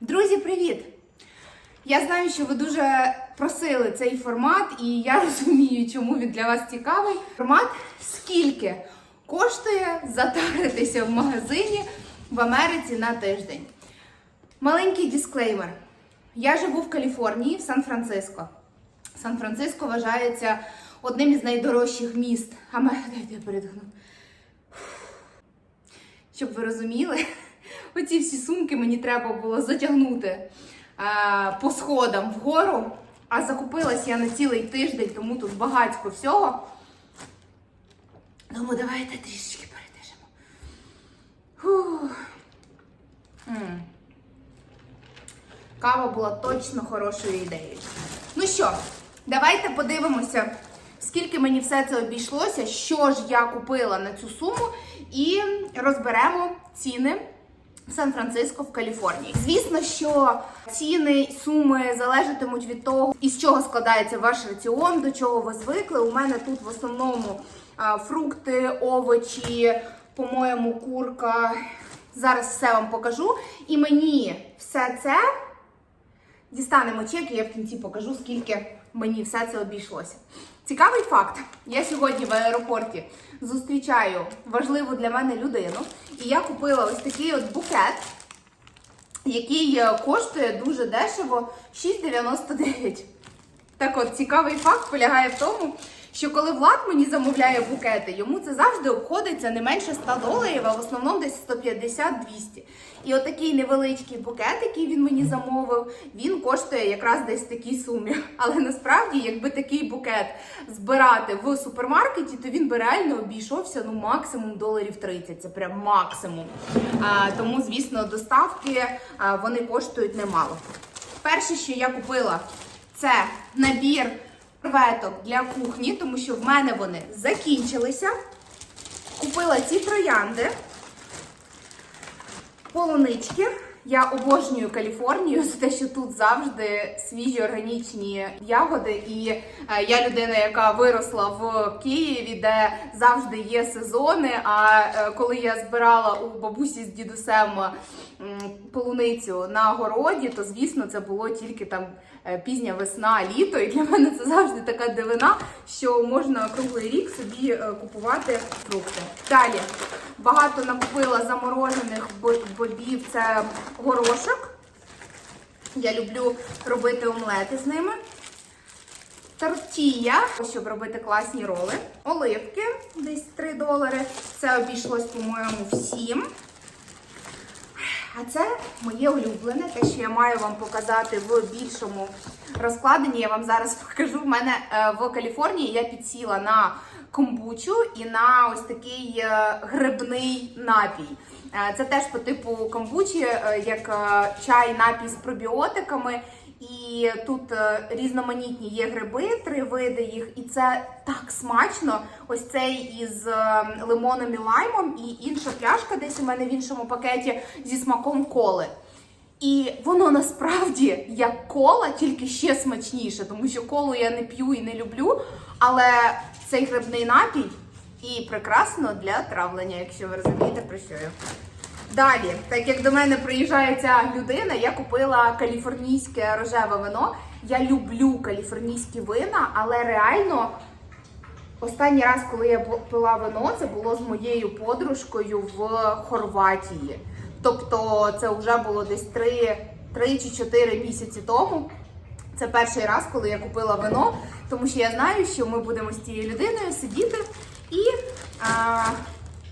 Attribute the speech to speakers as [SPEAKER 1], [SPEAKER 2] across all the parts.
[SPEAKER 1] Друзі, привіт! Я знаю, що ви дуже просили цей формат, і я розумію, чому він для вас цікавий. Формат скільки коштує затаритися в магазині в Америці на тиждень. Маленький дисклеймер. Я живу в Каліфорнії, в Сан-Франциско. Сан-Франциско вважається одним із найдорожчих міст. Америки. Щоб ви розуміли, оці всі сумки мені треба було затягнути а, по сходам вгору. А закупилась я на цілий тиждень, тому тут багатько всього. Тому давайте трішечки передержимо. Фух. Кава була точно хорошою ідеєю. Ну що, давайте подивимося, скільки мені все це обійшлося, що ж я купила на цю суму, і розберемо ціни в Сан-Франциско в Каліфорнії. Звісно, що ціни суми залежатимуть від того, із чого складається ваш раціон, до чого ви звикли. У мене тут в основному фрукти, овочі, по-моєму, курка. Зараз все вам покажу. І мені все це дістанемо чек, і я в кінці покажу, скільки мені все це обійшлося. Цікавий факт: я сьогодні в аеропорті зустрічаю важливу для мене людину, і я купила ось такий от букет, який е, коштує дуже дешево 6,99. Так от, цікавий факт полягає в тому, що коли Влад мені замовляє букети, йому це завжди обходиться не менше 100 доларів, а в основному десь 150-200. І отакий невеличкий букет, який він мені замовив, він коштує якраз десь такій сумі. Але насправді, якби такий букет збирати в супермаркеті, то він би реально обійшовся ну максимум доларів 30. Це прям максимум. А, тому, звісно, доставки а, вони коштують немало. Перше, що я купила, це набір серветок для кухні, тому що в мене вони закінчилися. Купила ці троянди, полунички. Я обожнюю Каліфорнію за те, що тут завжди свіжі органічні ягоди. І е, я людина, яка виросла в Києві, де завжди є сезони. А е, коли я збирала у бабусі з дідусем полуницю на городі, то звісно це було тільки там е, пізня весна, літо. І для мене це завжди така дивина, що можна круглий рік собі купувати фрукти. Далі багато накупила заморожених бобів. Це горошок. Я люблю робити омлети з ними. Тортія, щоб робити класні роли. Оливки, десь 3 долари. Це обійшлось, по-моєму, всім. А це моє улюблене, те, що я маю вам показати в більшому розкладенні. Я вам зараз покажу. В мене е, в Каліфорнії я підсіла на комбучу і на ось такий е, грибний напій. Е, Це теж по типу комбучі, е, як чай, напій з пробіотиками. І тут різноманітні є гриби, три види їх, і це так смачно. Ось цей із лимоном і лаймом, і інша пляшка десь у мене в іншому пакеті зі смаком коли. І воно насправді як кола, тільки ще смачніше, тому що колу я не п'ю і не люблю. Але цей грибний напій і прекрасно для травлення, якщо ви розумієте, про що я. Далі, так як до мене приїжджає ця людина, я купила каліфорнійське рожеве вино. Я люблю каліфорнійські вина, але реально останній раз, коли я пила вино, це було з моєю подружкою в Хорватії. Тобто це вже було десь 3, 3 чи 4 місяці тому. Це перший раз, коли я купила вино, тому що я знаю, що ми будемо з цією людиною сидіти і а,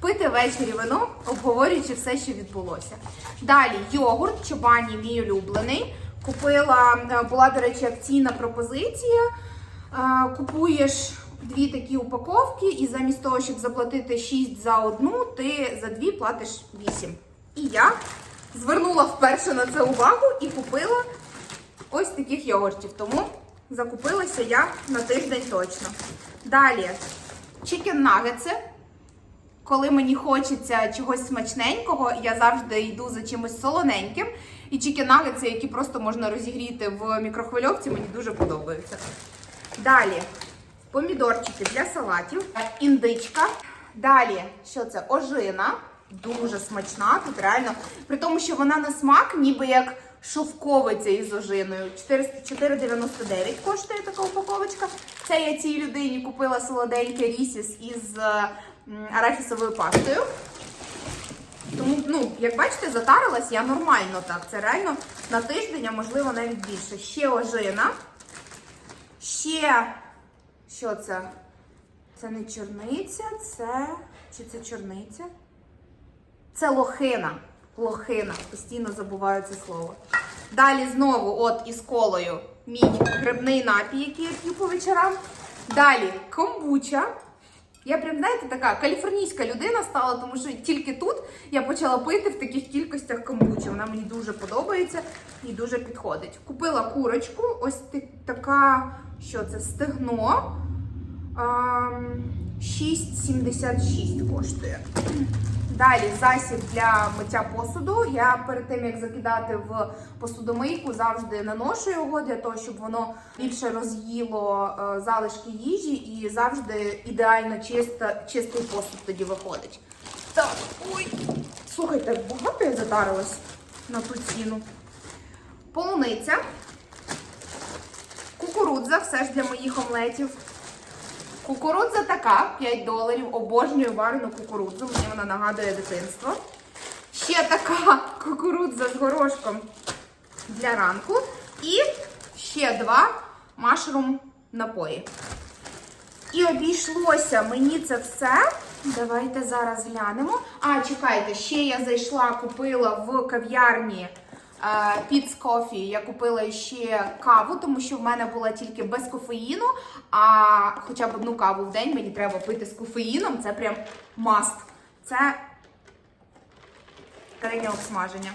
[SPEAKER 1] пити ввечері вино, обговорюючи все, що відбулося. Далі йогурт, чобані, мій улюблений. Купила, е, була, до речі, акційна пропозиція. А, Купуєш дві такі упаковки, і замість того, щоб заплатити 6 за одну, ти за дві платиш 8. І я звернула вперше на це увагу і купила ось таких йогуртів. Тому закупилася я на тиждень точно. Далі чикен нагетси. Коли мені хочеться чогось смачненького, я завжди йду за чимось солоненьким. І чікенагетси, які просто можна розігріти в мікрохвильовці, мені дуже подобаються. Далі помідорчики для салатів, індичка, Далі, що це? Ожина. Дуже смачна. Тут реально. При тому, що вона на смак, ніби як шовковиця із ожиною. 4,99 коштує така упаковочка. Це я цій людині купила солоденьке рісіс із е, арахісовою пастою. Тому, ну, як бачите, затарилась я нормально так. Це реально на тиждень, а можливо навіть більше. Ще ожина. Ще, що це? Це не чорниця, це. Чи це чорниця? Це лохина. Лохина. Постійно забуваю це слово. Далі знову, от із колою, мій грибний напій, який я п'ю по вечорам. Далі комбуча. Я прям, знаєте, така каліфорнійська людина стала, тому що тільки тут я почала пити в таких кількостях комбучі. Вона мені дуже подобається і дуже підходить. Купила курочку, ось така, що це, стегно. 6,76 коштує. Далі засіб для миття посуду. Я перед тим як закидати в посудомийку, завжди наношу його для того, щоб воно більше роз'їло е, залишки їжі і завжди ідеально чиста, чистий посуд тоді виходить. Так, ой, слухайте, багато я затарилась на ту ціну. Полуниця, кукурудза, все ж для моїх омлетів. Кукурудза така, 5 доларів. Обожнюю варену кукурудзу. Мені вона нагадує дитинство. Ще така кукурудза з горошком для ранку. І ще два машрум напої. І обійшлося мені це все. Давайте зараз глянемо. А, чекайте, ще я зайшла, купила в кав'ярні Піц Кофі. Я купила ще каву, тому що в мене була тільки без кофеїну. А хоча б одну каву в день мені треба пити з кофеїном. Це прям маст. Це середнє обсмаження.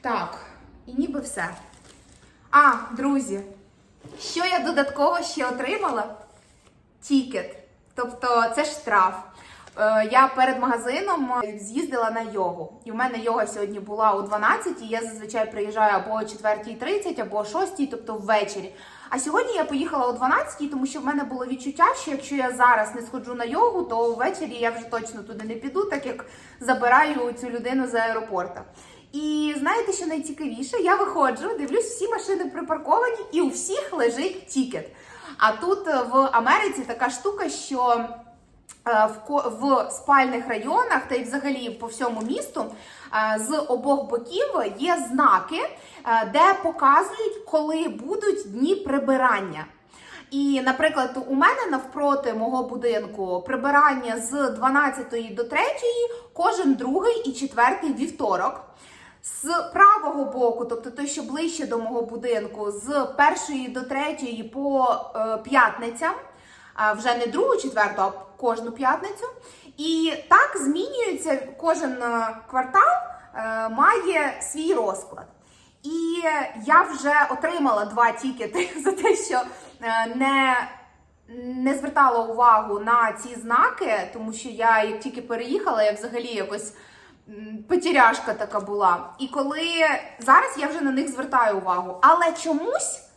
[SPEAKER 1] Так, і ніби все. А, друзі, що я додатково ще отримала? Тікет. Тобто це штраф. Е, Я перед магазином е, з'їздила на йогу. І в мене йога сьогодні була о 12 і Я зазвичай приїжджаю або о 4.30, або о 6, тобто ввечері. А сьогодні я поїхала о 12, тому що в мене було відчуття, що якщо я зараз не сходжу на йогу, то ввечері я вже точно туди не піду, так як забираю цю людину з аеропорта. І знаєте, що найцікавіше? Я виходжу, дивлюсь, всі машини припарковані, і у всіх лежить тікет. А тут е, в Америці така штука, що в, ко- в спальних районах та й взагалі по всьому місту е, з обох боків є знаки, е, де показують, коли будуть дні прибирання. І, наприклад, у мене навпроти мого будинку прибирання з 12 до 3 кожен другий і четвертий вівторок. З правого боку, тобто той, що ближче до мого будинку, з першої до третьої по е, п'ятницям, вже не другу, четверту, а кожну п'ятницю. І так змінюється кожен е, квартал, е, має свій розклад. І я вже отримала два тікети за те, що е, не, не звертала увагу на ці знаки, тому що я як тільки переїхала, я взагалі якось потеряшка така була. І коли зараз я вже на них звертаю увагу, але чомусь.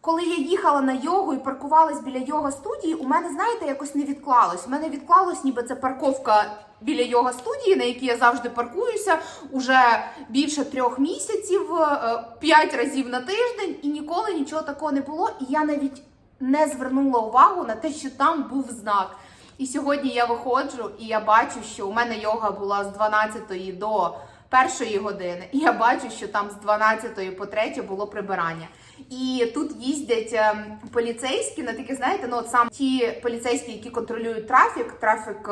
[SPEAKER 1] Коли я їхала на йогу і паркувалась біля йога студії, у мене, знаєте, якось не відклалось. У мене відклалось, ніби це парковка біля йога студії, на якій я завжди паркуюся уже більше трьох місяців, е, п'ять разів на тиждень, і ніколи нічого такого не було. І я навіть не звернула увагу на те, що там був знак. І сьогодні я виходжу, і я бачу, що у мене йога була з 12 до першої години, і я бачу, що там з 12 по 3 було прибирання. І тут їздять ем, поліцейські на такі, знаєте, ну от сам ті поліцейські, які контролюють трафік, трафік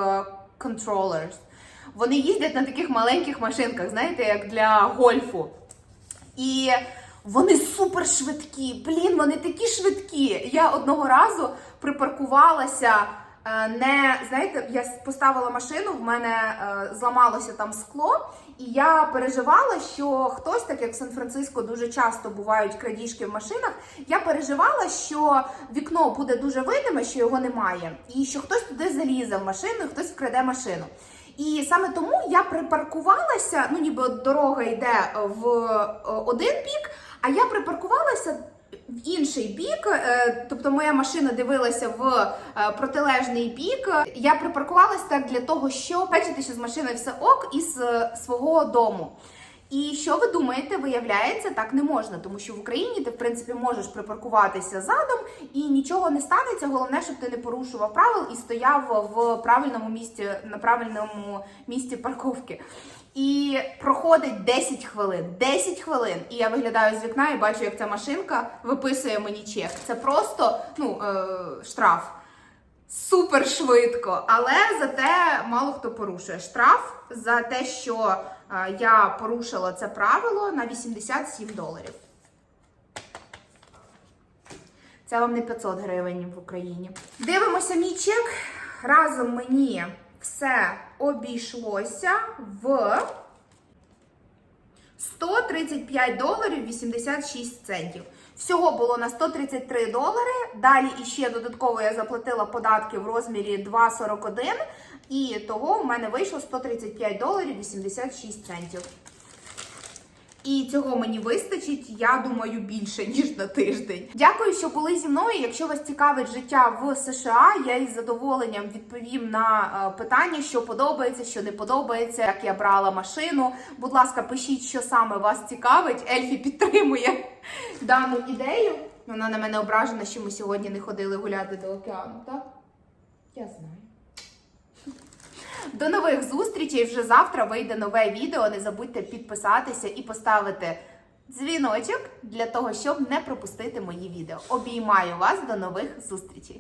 [SPEAKER 1] controllers, вони їздять на таких маленьких машинках, знаєте, як для гольфу. І вони супер швидкі. Блін, вони такі швидкі. Я одного разу припаркувалася. Е, Не знаєте, я поставила машину, в мене е, зламалося там скло, і я переживала, що хтось, так як в Сан-Франциско дуже часто бувають крадіжки в машинах. Я переживала, що вікно буде дуже видиме, що його немає, і що хтось туди залізе в машину, і хтось вкраде машину. І саме тому я припаркувалася, ну ніби дорога йде в е, один бік, а я припаркувалася в інший бік, е, тобто моя машина дивилася в е, протилежний бік. Я припаркувалась так для того, щоб бачити, що з машиною все ок із е, свого дому. І що ви думаєте, виявляється, так не можна, тому що в Україні ти в принципі можеш припаркуватися задом і нічого не станеться. Головне, щоб ти не порушував правил і стояв в правильному місці на правильному місці парковки. І проходить 10 хвилин. 10 хвилин. І я виглядаю з вікна і бачу, як ця машинка виписує мені чек. Це просто ну, е, штраф. Супер швидко, але зате мало хто порушує штраф за те, що я порушила це правило на 87 доларів. Це вам не 500 гривень в Україні. Дивимося мій чек. Разом мені все обійшлося в 135 доларів 86 центів. Всього було на 133 долари. Далі іще додатково я заплатила податки в розмірі 2,41. І того в мене вийшло 135 доларів 86 центів. І цього мені вистачить, я думаю, більше ніж на тиждень. Дякую, що були зі мною. Якщо вас цікавить життя в США, я із задоволенням відповім на е, питання, що подобається, що не подобається, як я брала машину. Будь ласка, пишіть, що саме вас цікавить. Ельфі підтримує дану ідею. Вона на мене ображена, що ми сьогодні не ходили гуляти до океану, так? Я знаю. До нових зустрічей. Вже завтра вийде нове відео. Не забудьте підписатися і поставити дзвіночок для того, щоб не пропустити мої відео. Обіймаю вас до нових зустрічей.